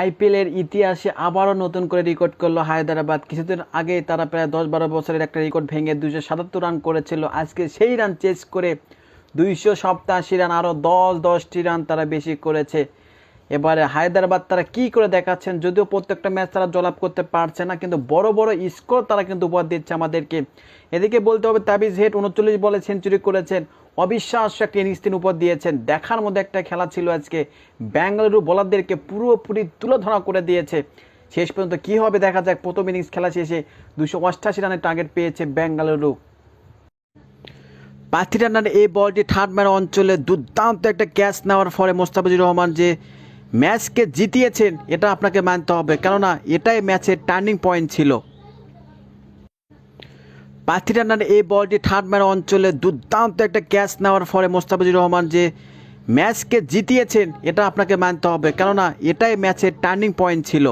আইপিএলের ইতিহাসে আবারও নতুন করে রেকর্ড করল হায়দ্রাবাদ। কিছুদিন আগে তারা প্রায় দশ বারো বছরের একটা রেকর্ড ভেঙে দুশো সাতাত্তর রান করেছিল। আজকে সেই রান চেস করে দুইশো সপ্তাশি রান, আরও দশ দশটি রান তারা বেশি করেছে। এবারে হায়দ্রাবাদ তারা কি করে দেখাচ্ছেন? যদিও প্রত্যেকটা ম্যাচ তারা জলাপ করতে পারছে না, কিন্তু বড় বড় স্কোর তারা কিন্তু উপহার দিচ্ছে আমাদেরকে। এদিকে বলতে হবে, তাবিজ হেড উনচল্লিশ বলে সেঞ্চুরি করেছেন। অবিশ্বাস্য একটা ইনিংস তিনি উপর দিয়েছেন। দেখার মধ্যে একটা খেলা ছিল আজকে। ব্যাঙ্গালুরু বোলারদেরকে পুরোপুরি তুলোধরা করে দিয়েছে। শেষ পর্যন্ত কি হবে দেখা যাক। প্রথম ইনিংস খেলা শেষে দুশো অষ্টাশি রানের টার্গেট পেয়েছে বেঙ্গালুরু। পাঁচটি রানের এই বলটি থার্ড ম্যান অঞ্চলে দুর্দান্ত একটা ক্যাচ নেওয়ার ফলে মোস্তাফিজুর রহমান যে ম্যাচকে জিতিয়েছেন, এটা আপনাকে মানতে হবে। কেননা, এটাই ম্যাচের টার্নিং পয়েন্ট ছিল। পাঁচটি রান্নার এই বলটি ম্যান অঞ্চলে দুর্দান্ত একটা ক্যাচ নেওয়ার ফলে মোস্তাফিজুর রহমান যে ম্যাচকে জিতিয়েছেন, এটা আপনাকে মানতে হবে। কেননা, এটাই ম্যাচের টার্নিং পয়েন্ট ছিল।